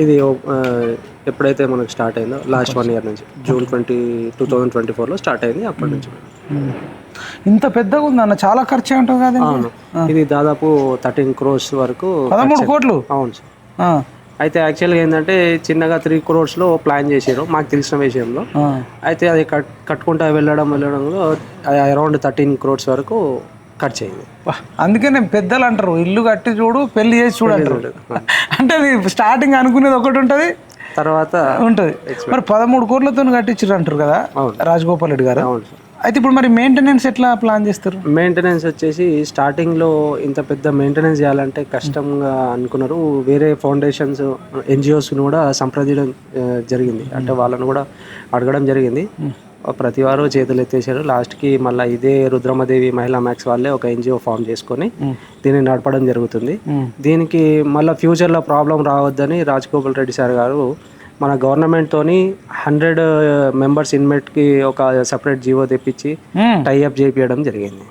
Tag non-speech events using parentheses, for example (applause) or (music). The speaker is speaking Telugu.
ఇది ఎప్పుడైతే మనకు స్టార్ట్ అయిందో లాస్ట్ వన్ ఇయర్ నుంచి. June twenty two thousand twenty ఫోర్లో స్టార్ట్ అయింది అప్పటి నుంచి. ఇంత పెద్దగా ఉంది అన్న? చాలా ఖర్చు ఉంటుంది కదా అవును. ఇది దాదాపు థర్టీన్ క్రోర్స్ వరకు పదమూడు కోట్లు? అవును సార్. అయితే యాక్చువల్గా ఏంటంటే చిన్నగా త్రీ క్రోర్స్లో ప్లాన్ చేశారు మాకు తెలిసిన విషయంలో. అయితే అది కట్ కట్టుకుంటా వెళ్ళడం వెళ్ళడంలో అరౌండ్ థర్టీన్ క్రోర్స్ వరకు ఖర్చు అయింది వా, అందుకే నేను పెద్దలు అంటారు ఇల్లు కట్టి చూడు పెళ్ళి చేసి చూడు అంటారు. (laughs) అంటే నీ స్టార్టింగ్ అనుకునేది ఒకటి ఉంటుంది తర్వాత ఉంటుంది. మరి పదమూడు కోట్లతో కట్టించారు అంటారు కదా. రాజగోపాల్ రెడ్డి గారు. అయితే ఇప్పుడు మరి మెయింటెనెన్స్ ఎట్లా ప్లాన్ చేస్తారు? మెయింటెనెన్స్ వచ్చేసి స్టార్టింగ్లో ఇంత పెద్ద మెయింటెనెన్స్ చేయాలంటే కష్టంగా అనుకున్నారు. వేరే ఫౌండేషన్స్ ఎన్జిఓస్ని కూడా సంప్రదించడం జరిగింది. అంటే వాళ్ళని కూడా అడగడం జరిగింది. ప్రతి వారు చేతులు ఎత్తేసారు లాస్ట్కి మళ్ళీ ఇదే రుద్రమదేవి మహిళా మ్యాక్స్ వాళ్ళే ఒక ఎన్జిఓ ఫామ్ చేసుకొని దీన్ని నడపడం జరుగుతుంది. దీనికి మళ్ళీ ఫ్యూచర్లో ప్రాబ్లం రావద్దని రాజగోపాల్ రెడ్డి సార్ గారు మన గవర్నమెంట్తోని హండ్రెడ్ మెంబర్స్ ఇన్మేట్కి ఒక సపరేట్ జీవో తెప్పించి. టైఅప్ చేయించడం జరిగింది.